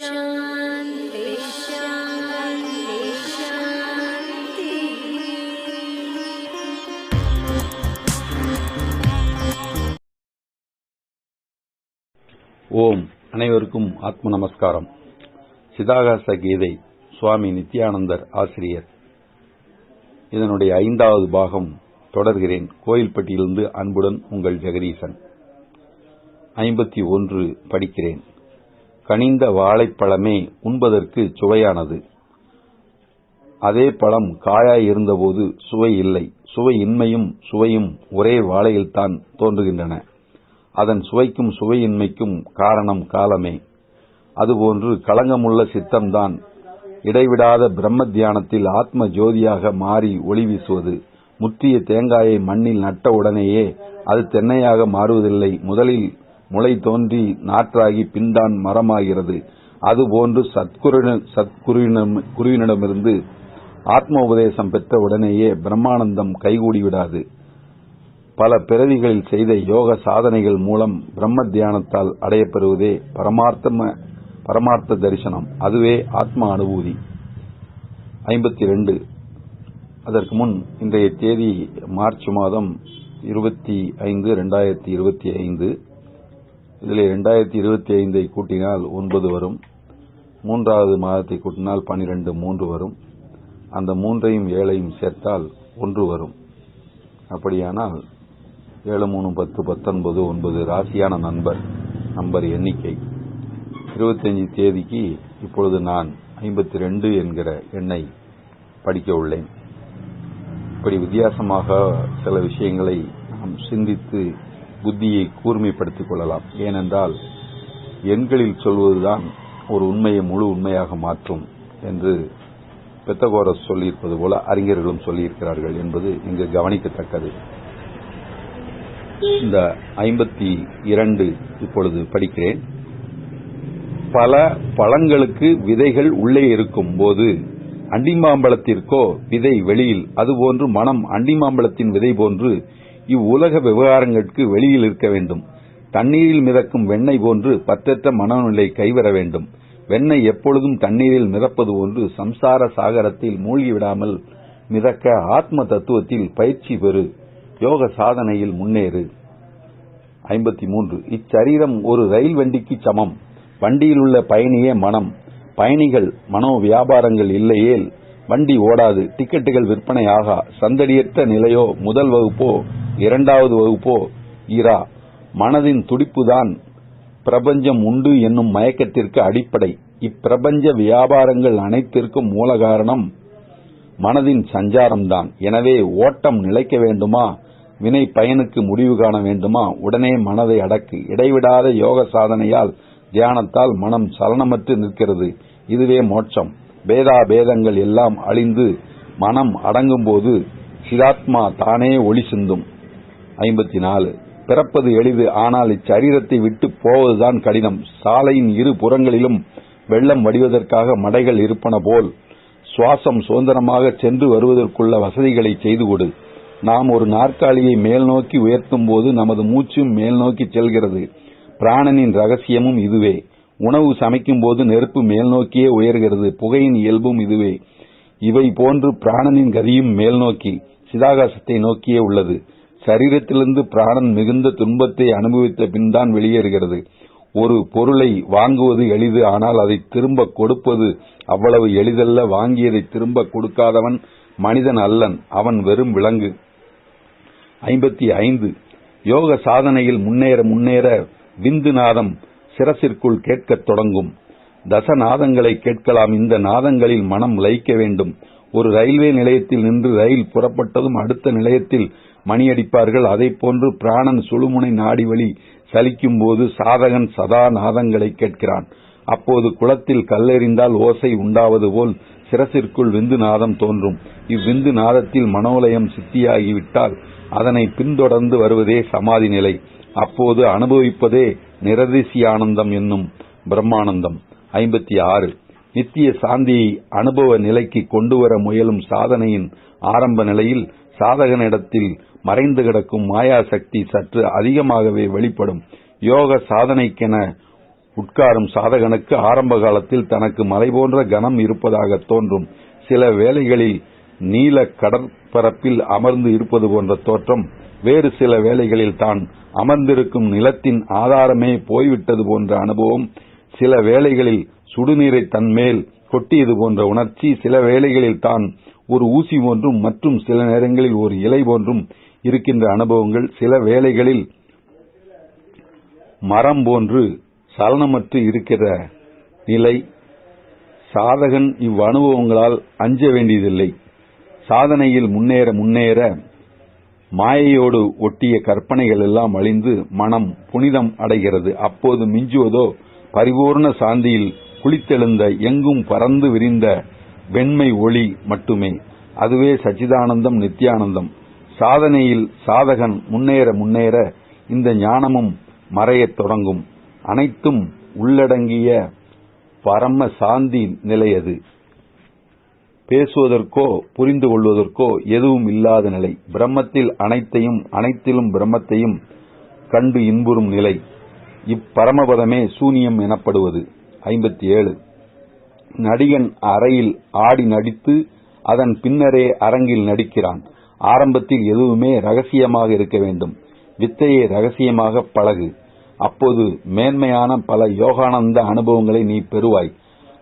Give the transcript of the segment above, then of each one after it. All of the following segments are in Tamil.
ஓம். அனைவருக்கும் ஆத்ம நமஸ்காரம். சிதாகாச கீதை சுவாமி நித்யானந்தர் ஆசிரியர். இதனுடைய ஐந்தாவது பாகம் தொடர்கிறேன். கோயில்பட்டியிலிருந்து அன்புடன் உங்கள் ஜெகதீசன். ஐம்பத்தி ஒன்று படிக்கிறேன். கனிந்த வாழைப்பழமே உண்பதற்கு சுவையானது. அதே பழம் காயாய் இருந்தபோது சுவை இல்லை. சுவை இன்மையும் சுவையும் ஒரே வாழையில்தான் தோன்றுகின்றன. அதன் சுவைக்கும் சுவையின்மைக்கும் காரணம் காலமே. அதுபோன்று களங்கமுள்ள சித்தம்தான். இடைவிடாத பிரம்ம தியானத்தில் ஆத்ம ஜோதியாக மாறி ஒளி வீசுவது. முற்றிய தேங்காயை மண்ணில் நட்ட உடனேயே அது தென்னையாக மாறுவதில்லை. முதலில் முளை தோன்றி நாற்றாகி பின்தான் மரமாகிறது. அதுபோன்று சத்குருவினிடமிருந்து சத்குருவினம்- குருவினிடமிருந்து ஆத்ம உபதேசம் பெற்ற உடனேயே பிரம்மானந்தம் கைகூடி விடாது பல பிறவிகளில் செய்த யோக சாதனைகள் மூலம் பிரம்ம தியானத்தால் அடையப்பெறுவதே பரமார்த்தம பரமார்த்த தரிசனம். அதுவே ஆத்ம அனுபூதி. ஐம்பத்தி ரெண்டு அதற்கு முன் இன்றைய தேதி மார்ச் மாதம் இருபத்தி ஐந்து ரெண்டாயிரத்தி இருபத்தி ஐந்து. இதில் ரெண்டாயிரத்தி இருபத்தி ஐந்தை கூட்டினால் ஒன்பது வரும். மூன்றாவது மாதத்தை கூட்டினால் பனிரெண்டு மூன்று வரும். அந்த மூன்றையும் ஏழையும் சேர்த்தால் ஒன்று வரும். அப்படியானால் ஏழு மூணு பத்து பத்தொன்பது ஒன்பது ராசியான நண்பர் நம்பர் எண்ணிக்கை. இருபத்தஞ்சு தேதிக்கு இப்பொழுது நான் ஐம்பத்தி ரெண்டு என்கிற எண்ணை படிக்க உள்ளேன். இப்படி வித்தியாசமாக சில விஷயங்களை நாம் சிந்தித்து புத்தியை கூர்மைப்படுத்திக் கொள்ளலாம். ஏனென்றால் எண்களில் சொல்வதுதான் ஒரு உண்மையை முழு உண்மையாக மாற்றும் என்று பெத்தகோரஸ் சொல்லியிருப்பது போல அறிஞர்களும் சொல்லியிருக்கிறார்கள் என்பது இங்கு கவனிக்கத்தக்கது. இந்த ஐம்பத்தி இரண்டு இப்பொழுது படிக்கிறேன். பல பழங்களுக்கு விதைகள் உள்ளே இருக்கும் போது அண்டிமாம்பழத்திற்கோ விதை வெளியில் அதுபோன்று மனம் அண்டிமாம்பழத்தின் விதை போன்று இவ்வுலக விவகாரங்களுக்கு வெளியில் இருக்க வேண்டும். தண்ணீரில் மிதக்கும் வெண்ணெய் போன்று பத்தற்ற மனநிலை கைவர வேண்டும். வெண்ணெய் எப்பொழுதும் தண்ணீரில் மிதப்பது போன்று சம்சார சாகரத்தில் மூழ்கிவிடாமல் மிதக்க ஆத்ம தத்துவத்தில் பயிற்சி பெறு. யோக சாதனையில் முன்னேறு. ஐம்பத்தி மூன்று இச்சரீரம் ஒரு ரயில் வண்டிக்கு சமம். வண்டியில் உள்ள பயணியே மனம். பயணிகள் மனோ வியாபாரங்கள் இல்லையேல் வண்டி ஓடாது. டிக்கெட்டுகள் விற்பனையாகா. சந்தடியற்ற நிலையோ முதல் வகுப்போ இரண்டாவது வகுப்போ இரா. மனதின் துடிப்புதான் பிரபஞ்சம் உண்டு என்னும் மயக்கத்திற்கு அடிப்படை. இப்பிரபஞ்ச வியாபாரங்கள் அனைத்திற்கும் மூல காரணம் மனதின் சஞ்சாரம்தான். எனவே ஓட்டம் நிலைக்க வேண்டுமா? வினை பயனுக்கு முடிவு காண வேண்டுமா? உடனே மனதை அடக்கு. இடைவிடாத யோக சாதனையால் தியானத்தால் மனம் சலனமற்று நிற்கிறது. இதுவே மோட்சம். பேதா பேதங்கள் எல்லாம் அழிந்து மனம் அடங்கும்போது சிதாத்மா தானே ஒளி சிந்தும். ஐம்பத்தி நாலு பிறப்பது எளிது ஆனால் இச்சரீரத்தை விட்டு போவதுதான் கடினம். சாலையின் இரு புறங்களிலும் வெள்ளம் வடிவதற்காக மடைகள் இருப்பன போல். சுவாசம் சுதந்திரமாக சென்று வருவதற்குள்ள வசதிகளை செய்து கொடு. நாம் ஒரு நாற்காலியை மேல் நோக்கி உயர்த்தும் போது நமது மூச்சும் மேல் நோக்கி செல்கிறது. பிராணனின் ரகசியமும் இதுவே. உணவு சமைக்கும் போது நெருப்பு மேல் நோக்கியே உயர்கிறது. புகையின் இயல்பும் இதுவே. இவை போன்று பிராணனின் கதியும் மேல் நோக்கி சிதாகாசத்தை நோக்கியே உள்ளது. சரீரத்திலிருந்து பிராணன் மிகுந்த துன்பத்தை அனுபவித்த பின்தான் வெளியேறுகிறது. ஒரு பொருளை வாங்குவது எளிது ஆனால் அதை திரும்ப கொடுப்பது அவ்வளவு எளிதல்ல. வாங்கியதை திரும்ப கொடுக்காதவன் மனிதன் அல்லன் அவன் வெறும் விலங்கு. ஐம்பத்தி ஐந்து. யோக சாதனையில் முன்னேற முன்னேற விந்து நாதம் சிரசிற்குள் கேட்கத் தொடங்கும். தச நாதங்களை கேட்கலாம். இந்த நாதங்களில் மனம் லயிக்க வேண்டும். ஒரு ரயில்வே நிலையத்தில் நின்று ரயில் புறப்பட்டதும் அடுத்த நிலையத்தில் மணியடிப்பார்கள். அதைப் போன்று பிராணன் சுழுமுனை நாடி வழி சலிக்கும் போது சாதகன் சதா நாதங்களை கேட்கிறான். அப்போது குளத்தில் கல்லெறிந்தால் ஓசை உண்டாவது போல் சிரசிற்குள் விந்து நாதம் தோன்றும். இவ்விந்து நாதத்தில் மனோலயம் சித்தியாகிவிட்டால் அதனை பின்தொடர்ந்து வருவதே சமாதி நிலை அப்போது அனுபவிப்பதே நிரதிசி ஆனந்தம் என்னும் பிரம்மானந்தம். ஐம்பத்தி ஆறு. நித்திய சாந்தியை அனுபவ நிலைக்கு கொண்டுவர முயலும் சாதனையின் ஆரம்ப நிலையில் சாதகனிடத்தில் மறைந்து கிடக்கும் மாயா சக்தி சற்று அதிகமாகவே வெளிப்படும். யோக சாதனைக்கென உட்காரும் சாதகனுக்கு ஆரம்ப காலத்தில் தனக்கு மலை போன்ற கனம் இருப்பதாக தோன்றும். சில வேளைகளில் நீல கடற்பரப்பில் அமர்ந்து இருப்பது போன்ற தோற்றம் வேறு சில வேளைகளில் தான் அமர்ந்திருக்கும் நிலத்தின் ஆதாரமே போய்விட்டது போன்ற அனுபவம் சில வேளைகளில் சுடுநீரை தன்மேல் கொட்டியது போன்ற உணர்ச்சி சில வேளைகளில் தான் ஒரு ஊசி போன்றும் மற்றும் சில நேரங்களில் ஒரு இலை போன்றும் இருக்கின்ற அனுபவங்கள். சில வேளைகளில் மரம் போன்று சலனமற்று இருக்கிற நிலை சாதகன் இவ்வனுபவங்களால் அஞ்ச வேண்டியதில்லை. சாதனையில் முன்னேற முன்னேற மாயையோடு ஒட்டிய கற்பனைகள் எல்லாம் அழிந்து மனம் புனிதம் அடைகிறது. அப்போது மிஞ்சுவதோ பரிபூர்ண சாந்தியில் குளித்தெழுந்த எங்கும் பறந்து விரிந்த வெண்மை ஒளி மட்டுமே. அதுவே சச்சிதானந்தம் நித்யானந்தம். சாதனையில் சாதகன் முன்னேற முன்னேற இந்த ஞானமும் மறையத் தொடங்கும். அனைத்தும் உள்ளடங்கிய பரம சாந்தி நிலையது பேசுவதற்கோ புரிந்து கொள்வதற்கோ எதுவும் இல்லாத நிலை. பிரம்மத்தில் அனைத்தையும் அனைத்திலும் பிரம்மத்தையும் கண்டு இன்புறும் நிலை. இப்பரமபதமே சூனியம் எனப்படுவது. ஐம்பத்தி ஏழு நடிகன் அறையில் ஆடி நடித்து அதன் பின்னரே அரங்கில் நடிக்கிறான். ஆரம்பத்தில் எதுவுமே ரகசியமாக இருக்க வேண்டும். வித்தையை ரகசியமாக பழகு. அப்போது மேன்மையான பல யோகானந்த அனுபவங்களை நீ பெறுவாய்.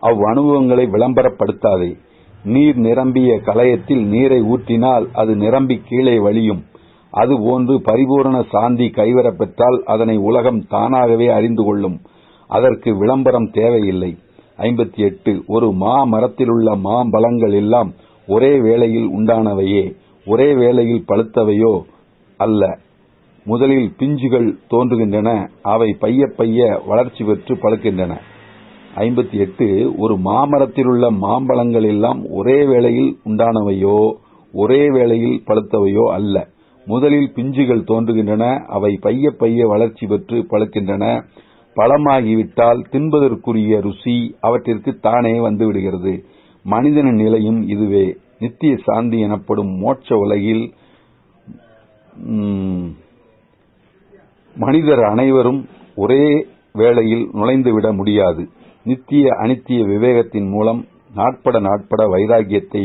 அவ் அனுபவங்களை விளம்பரப்படுத்தாதே. நீர் நிரம்பிய கலயத்தில் நீரை ஊற்றினால் அது நிரம்பி கீழே வழியும். அது போன்று பரிபூரண சாந்தி கைவரப்பெற்றால் அதனை உலகம் தானாகவே அறிந்து கொள்ளும். அதற்கு விளம்பரம் தேவையில்லை. ஐம்பத்தி எட்டு ஒரு மா மரத்திலுள்ள மாம்பழங்கள் எல்லாம் ஒரே வேளையில் உண்டானவையே ஒரே வேளையில் பழுத்தவையோ அல்ல. முதலில் பிஞ்சுகள் தோன்றுகின்றன அவை பைய பைய வளர்ச்சி பெற்று பழுக்கின்றன. ஐம்பத்தி எட்டு ஒரு மாமரத்திலுள்ள மாம்பழங்கள் எல்லாம் ஒரே வேளையில் உண்டானவையோ ஒரே வேளையில் பழுத்தவையோ அல்ல. முதலில் பிஞ்சுகள் தோன்றுகின்றன அவை பைய பைய வளர்ச்சி பெற்று பழுக்கின்றன. பழமாகிவிட்டால் தின்பதற்குரிய ருசி அவற்றிற்கு தானே வந்துவிடுகிறது மனிதனின் நிலையும் இதுவே. நித்திய சாந்தி எனப்படும் மோட்ச உலகில் மனிதர் அனைவரும் ஒரே வேளையில் நுழைந்துவிட முடியாது. நித்திய அனித்திய விவேகத்தின் மூலம் நாட்பட நாட்பட வைராகியத்தை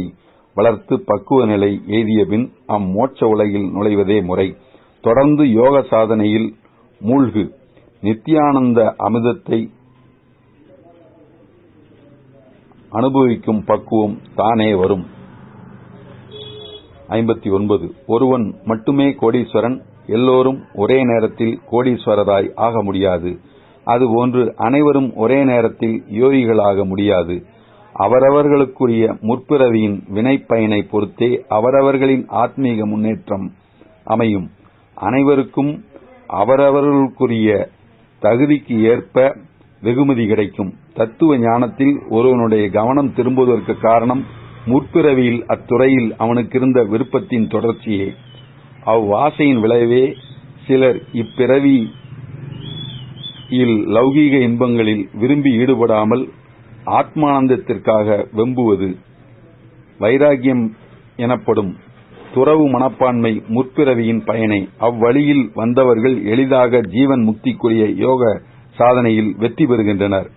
வளர்த்து பக்குவ நிலை எய்திய பின் அம்மோட்ச உலகில் நுழைவதே முறை. தொடர்ந்து யோக சாதனையில் மூழ்கு. நித்தியானந்த அமிர்தத்தை அனுபவிக்கும் பக்குவம் தானே வரும். ஐம்பத்தி ஒன்பது. ஒருவன் மட்டுமே கோடீஸ்வரன் எல்லோரும் ஒரே நேரத்தில் கோடீஸ்வரராய் ஆக முடியாது. அதுபோன்று அனைவரும் ஒரே நேரத்தில் யோகிகளாக முடியாது. அவரவர்களுக்குரிய முற்பிறவியின் வினைப்பயனை பொறுத்தே அவரவர்களின் ஆத்மீக முன்னேற்றம் அமையும். அனைவருக்கும் அவரவர்களுக்குரிய தகுதிக்கு ஏற்ப வெகுமதி கிடைக்கும். தத்துவ ஞானத்தில் ஒருவனுடைய கவனம் திரும்புவதற்கு காரணம் முற்பிறவியில் அத்துறையில் அவனுக்கு இருந்த விருப்பத்தின் தொடர்ச்சியே. அவ்வாசையின் விளைவே சிலர் இப்பிறவியில் லௌகீக இன்பங்களில் விரும்பி ஈடுபடாமல் ஆத்மானந்தத்திற்காக வெம்புவது வைராகியம் எனப்படும். துறவு மனப்பான்மை முற்பிறவியின் பயனை அவ்வழியில் வந்தவர்கள் எளிதாக ஜீவன் முக்திக்குரிய யோக சாதனையில் வெற்றி பெறுகின்றனர்.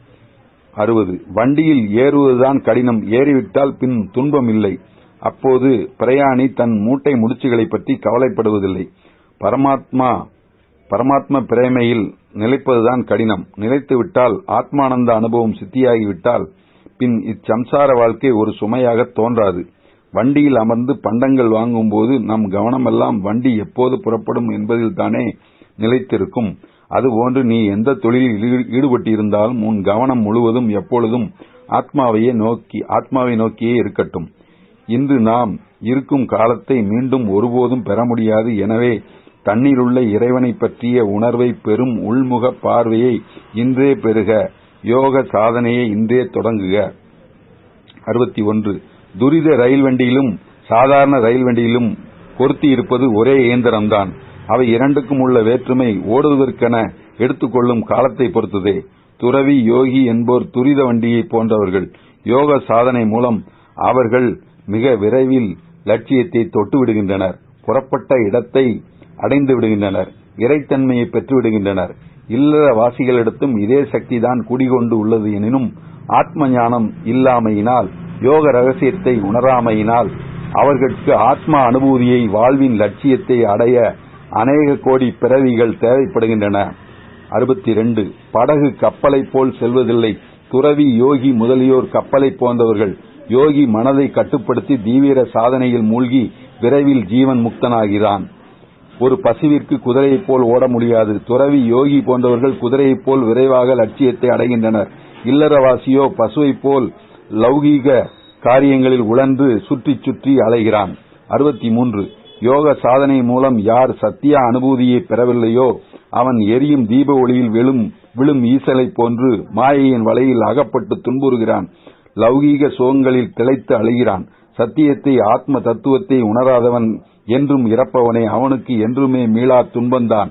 அறுபது. வண்டியில் ஏறுவதுதான் கடினம். ஏறிவிட்டால் பின் துன்பம் இல்லை. அப்போது பிரயாணி தன் மூட்டை முடிச்சுகளை பற்றி கவலைப்படுவதில்லை. பரமாத்மா பரமாத்ம பிரேமையில் நிலைப்பதுதான் கடினம். நிலைத்துவிட்டால் ஆத்மானந்த அனுபவம் சித்தியாகிவிட்டால் பின் இச்சம்சார வாழ்க்கை ஒரு சுமையாக தோன்றாது. வண்டியில் அமர்ந்து பண்டங்கள் வாங்கும்போது நம் கவனமெல்லாம் வண்டி எப்போது புறப்படும் என்பதில் தானே நிலைத்திருக்கும் அதுபோன்று நீ எந்த தொழிலில் ஈடுபட்டிருந்தாலும் உன் கவனம் முழுவதும் எப்பொழுதும் ஆத்மாவையே நோக்கி ஆத்மாவை நோக்கியே இருக்கட்டும். இன்று நாம் இருக்கும் காலத்தை மீண்டும் ஒருபோதும் பெற முடியாது. எனவே தண்ணீருள்ள இறைவனை பற்றிய உணர்வை பெறும் உள்முக பார்வையை இன்றே பெறுக. யோக சாதனையை இன்றே தொடங்குக. அறுபத்தி ஒன்று. துரித ரயில் வண்டியிலும் சாதாரண ரயில் வண்டியிலும் பொருத்தி இருப்பது ஒரே இயந்திரம்தான். அவை இரண்டுக்கும் உள்ள வேற்றுமை ஓடுவதற்கென எடுத்துக்கொள்ளும் காலத்தை பொறுத்ததே. துறவி யோகி என்போர் துரித வண்டியை போன்றவர்கள். யோக சாதனை மூலம் அவர்கள் மிக விரைவில் லட்சியத்தை தொட்டு விடுகின்றனர் புறப்பட்ட இடத்தை அடைந்து விடுகின்றனர். இறைத்தன்மையை பெற்று விடுகின்றனர் இல்லற வாசிகளிடத்தும் இதே சக்திதான் குடிகொண்டு உள்ளது எனினும் ஆத்ம ஞானம் இல்லாமையினால் யோக ரகசியத்தை உணராமையினால் அவர்களுக்கு ஆத்மா அனுபூதியை வாழ்வின் லட்சியத்தை அடைய அநேக கோடி பிறவிகள் தேவைப்படுகின்றன. அறுபத்தி ரெண்டு படகு கப்பலைப் போல் செல்வதில்லை. துறவி யோகி முதலியோர் கப்பலை போன்றவர்கள் யோகி மனதை கட்டுப்படுத்தி தீவிர சாதனையில் மூழ்கி விரைவில் ஜீவன் முக்தனாகிறான். ஒரு பசுவிற்கு குதிரையைப் போல் ஓட முடியாது. துறவி யோகி போன்றவர்கள் குதிரையைப் போல் விரைவாக லட்சியத்தை அடைகின்றனர். இல்லறவாசியோ பசுவைப் போல் லௌகீக காரியங்களில் உழன்று சுற்றி சுற்றி அலைகிறான். அறுபத்தி மூன்று யோக சாதனை மூலம் யார் சத்திய அனுபூதியை பெறவில்லையோ அவன் எரியும் தீப ஒளியில் விழும் விழும் ஈசலைப் போன்று மாயையின் வலையில் அகப்பட்டு துன்புறுகிறான். லௌகீக சுகங்களில் திளைத்து அழுகிறான். சத்தியத்தை ஆத்ம தத்துவத்தை உணராதவன் என்றும் இறப்பவனே அவனுக்கு என்றுமே மீளா துன்பந்தான்.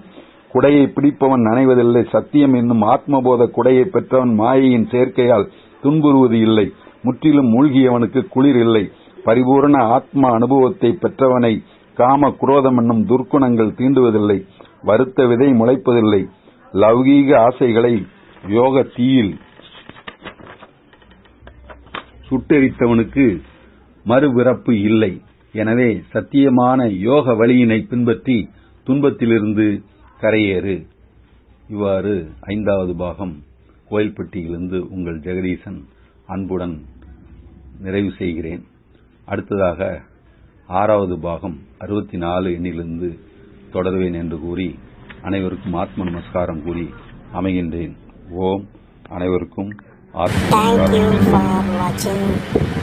குடையை பிடிப்பவன் நனைவதில்லை. சத்தியம் என்னும் ஆத்மபோத குடையை பெற்றவன் மாயையின் சேர்க்கையால் துன்புறுவது இல்லை. முற்றிலும் மூழ்கியவனுக்கு குளிர் இல்லை. பரிபூரண ஆத்ம அனுபவத்தை பெற்றவனை காம குரோதம் என்னும் துர்க்குணங்கள் தீண்டுவதில்லை. வருத்த விதை முளைப்பதில்லை. லௌகீக ஆசைகளை யோக தீயில் சுட்டெரித்தவனுக்கு மறுபிறப்பு இல்லை. எனவே சத்தியமான யோக வழியினை பின்பற்றி துன்பத்திலிருந்து கரையேறு. இவ்வாறு ஐந்தாவது பாகம் கோயில்பட்டியிலிருந்து உங்கள் ஜெகதீசன் அன்புடன் நிறைவு செய்கிறேன். அடுத்ததாக ஆறாவது பாகம் அறுபத்தி நாலு எண்ணிலிருந்து தொடர்வேன் என்று கூறி அனைவருக்கும் ஆத்ம நமஸ்காரம் கூறி அமைகின்றேன். ஓம் அனைவருக்கும் ஆத்ம நமஸ்காரம்.